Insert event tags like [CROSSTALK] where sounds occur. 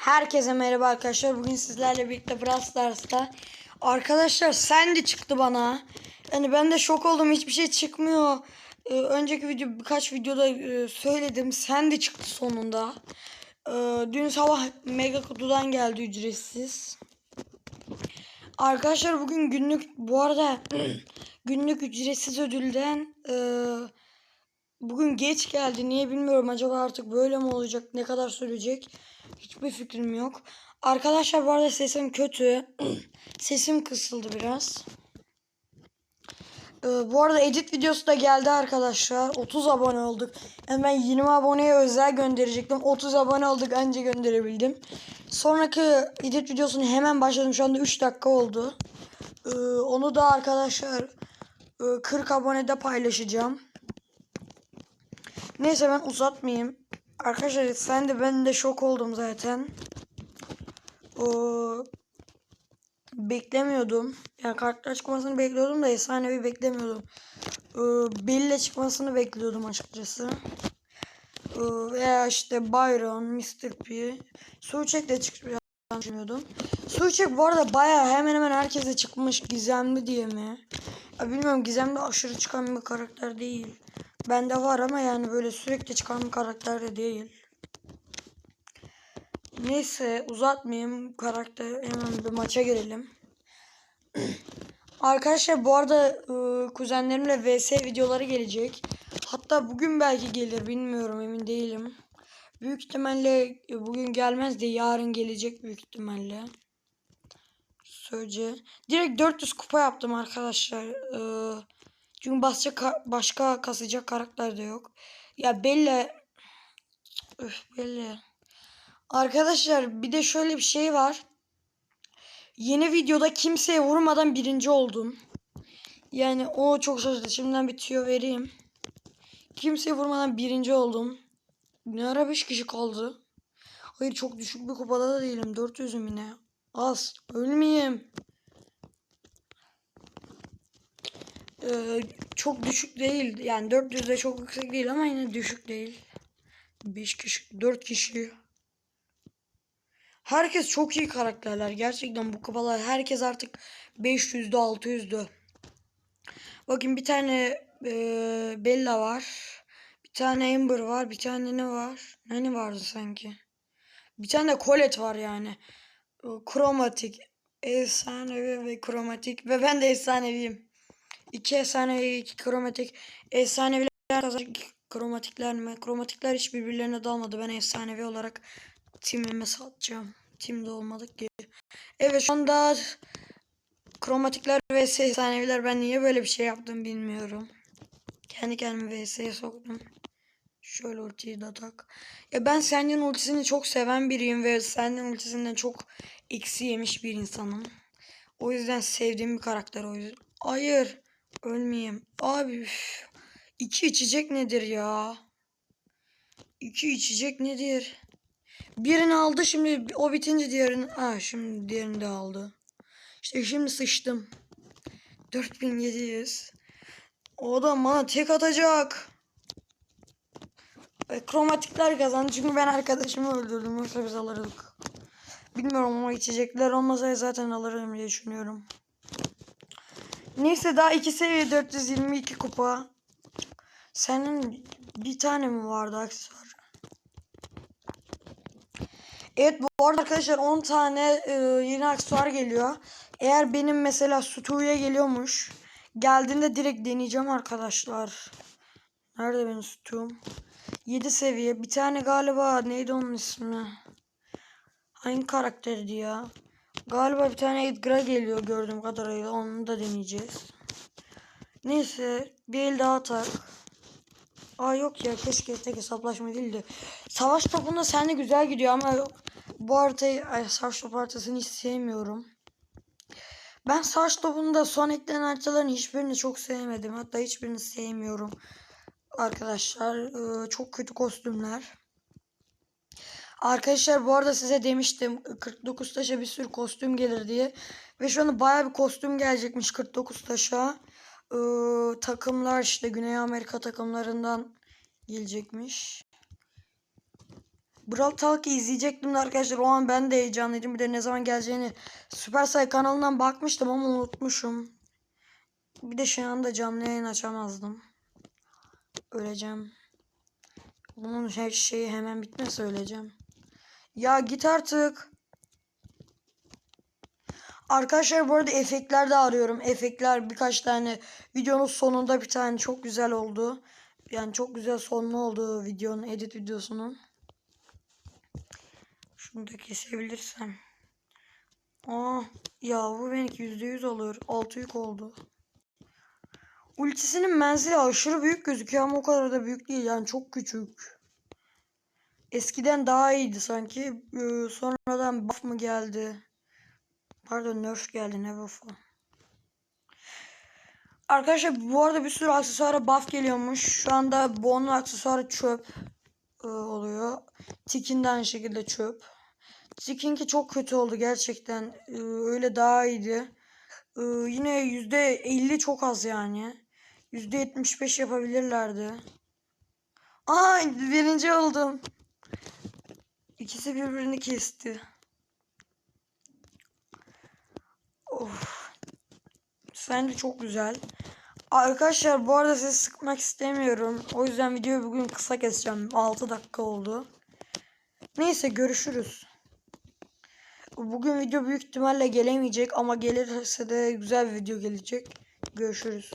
Herkese merhaba arkadaşlar. Bugün sizlerle birlikte Brawl Stars'ta. Arkadaşlar Sandy çıktı bana. Yani ben de şok oldum. Hiçbir şey çıkmıyor. Ee, önceki video birkaç videoda e, söyledim. Sandy çıktı sonunda. Ee, dün sabah Mega Kutu'dan geldi ücretsiz. Arkadaşlar bugün günlük bu arada [CLEARS THROAT] günlük ücretsiz ödülden e, bugün geç geldi. Niye bilmiyorum. Acaba artık böyle mi olacak? Ne kadar sürecek? Hiçbir fikrim yok. Arkadaşlar bu arada sesim kötü. [CLEARS THROAT] sesim kısıldı biraz. Ee, bu arada edit videosu da geldi arkadaşlar. 30 abone olduk. Yani ben 20 aboneye özel gönderecektim. 30 abone olduk anca gönderebildim. Sonraki edit videosunu hemen başladım. Şu anda 3 dakika oldu. Ee, onu da arkadaşlar e, 40 abonede paylaşacağım. Neyse ben uzatmayayım. Arkadaşlar sen de ben de şok oldum zaten. O beklemiyordum. Yani karakter çıkmasını bekliyordum da efsanevi beklemiyordum. Ee, Bella çıkmasını bekliyordum açıkçası. Ee, veya işte Byron, Mr. P. Suçek de çıkacağını düşünüyordum. Suçek bu arada baya hemen hemen herkese çıkmış gizemli diye mi? Ya bilmiyorum gizemli aşırı çıkan bir karakter değil. Bende var ama yani böyle sürekli çıkan bir karakter de değil. Neyse uzatmayayım karakter hemen bir maça girelim. [CLEARS THROAT] Arkadaşlar bu arada e, kuzenlerimle vs videoları gelecek. Hatta bugün belki gelir bilmiyorum emin değilim. Büyük ihtimalle e, bugün gelmez de yarın gelecek büyük ihtimalle. Sözce. Direkt 400 kupa yaptım arkadaşlar. Ee, çünkü başka başka kasacak karakter de yok. Ya belli. Öf belli. Arkadaşlar bir de şöyle bir şey var. Yeni videoda kimseye vurmadan birinci oldum. Yani o çok şaşırdı. Şimdiden bir tüyo vereyim. Kimseye vurmadan birinci oldum. Ne ara 5 kişi kaldı. Hayır çok düşük bir kupada da değilim. 400'üm yine. Az. Ölmeyeyim. Ee, çok düşük değil. Yani 400 de çok yüksek değil ama yine düşük değil. 5 kişi, 4 kişi. Herkes çok iyi karakterler. Gerçekten bu kupalar herkes artık 500'dü 600'dü. Bakın bir tane e, Bella var. Bir tane Amber var. Bir tane ne var? Ne vardı sanki? Bir tane de Colette var yani. E, Kromatik. Efsanevi ve kromatik. Ve ben de efsaneviyim. İki efsanevi, iki kromatik. Efsaneviler kromatikler mi? Kromatikler hiç birbirlerine dalmadı. Ben efsanevi olarak timime satacağım. Timde olmadık ki. Evet şu anda kromatikler ve efsaneviler ben niye böyle bir şey yaptım bilmiyorum. Kendi kendime vs'ye soktum. Şöyle ultiyi de tak. Ya ben Sandy'nin ultisini çok seven biriyim ve Sandy'nin ultisinden çok eksi yemiş bir insanım. O yüzden sevdiğim bir karakter o yüzden. Hayır. Ölmeyeyim. Abi üf. iki içecek nedir ya? İki içecek nedir? Birini aldı şimdi o bitince diğerini. Ha şimdi diğerini de aldı. İşte şimdi sıçtım. 4700. O da bana tek atacak. Ve kromatikler kazandı çünkü ben arkadaşımı öldürdüm yoksa biz alırdık. Bilmiyorum ama içecekler olmasaydı zaten alırım diye düşünüyorum. Neyse daha iki seviye 422 kupa. Senin bir tane mi vardı aksesuar? Evet bu arada arkadaşlar 10 tane e, yeni aksesuar geliyor. Eğer benim mesela Stu'ya geliyormuş. Geldiğinde direkt deneyeceğim arkadaşlar. Nerede benim Stu'm? 7 seviye. Bir tane galiba neydi onun ismi? Hangi karakterdi ya? Galiba bir tane Edgar'a geliyor gördüğüm kadarıyla. Onu da deneyeceğiz. Neyse bir el daha atar. Aa yok ya keşke tek hesaplaşma değildi. Savaş topunda sende güzel gidiyor ama bu haritayı ay, savaş topu haritasını hiç sevmiyorum. Ben savaş topunda son eklenen haritaların hiçbirini çok sevmedim. Hatta hiçbirini sevmiyorum. Arkadaşlar çok kötü kostümler. Arkadaşlar bu arada size demiştim 49 taşa bir sürü kostüm gelir diye. Ve şu anda baya bir kostüm gelecekmiş 49 taşa. Ee, takımlar işte Güney Amerika takımlarından gelecekmiş. Brawl Talk'ı izleyecektim de arkadaşlar o an ben de heyecanlıydım. Bir de ne zaman geleceğini Supercell kanalından bakmıştım ama unutmuşum. Bir de şu anda canlı yayın açamazdım. Öleceğim. Bunun her şeyi hemen bitmese öleceğim. Ya git artık. Arkadaşlar bu arada efektler de arıyorum. Efektler birkaç tane videonun sonunda bir tane çok güzel oldu. Yani çok güzel sonlu oldu videonun edit videosunun. Şunu da kesebilirsem. Aa ya bu benimki %100 olur. 6 yük oldu. Ultisinin menzili aşırı büyük gözüküyor ama o kadar da büyük değil. Yani çok küçük. Eskiden daha iyiydi sanki. Ee, sonradan buff mı geldi? Pardon nerf geldi ne buff'u. Arkadaşlar bu arada bir sürü aksesuara buff geliyormuş. Şu anda Bon'un aksesuarı çöp e, oluyor. Tikin de aynı şekilde çöp. Tikinki çok kötü oldu gerçekten. E, öyle daha iyiydi. E, yine %50 çok az yani. %75 yapabilirlerdi. Aa birinci oldum. İkisi birbirini kesti. Of. Sen de çok güzel. Arkadaşlar bu arada sizi sıkmak istemiyorum. O yüzden videoyu bugün kısa keseceğim. 6 dakika oldu. Neyse görüşürüz. Bugün video büyük ihtimalle gelemeyecek ama gelirse de güzel bir video gelecek. Görüşürüz.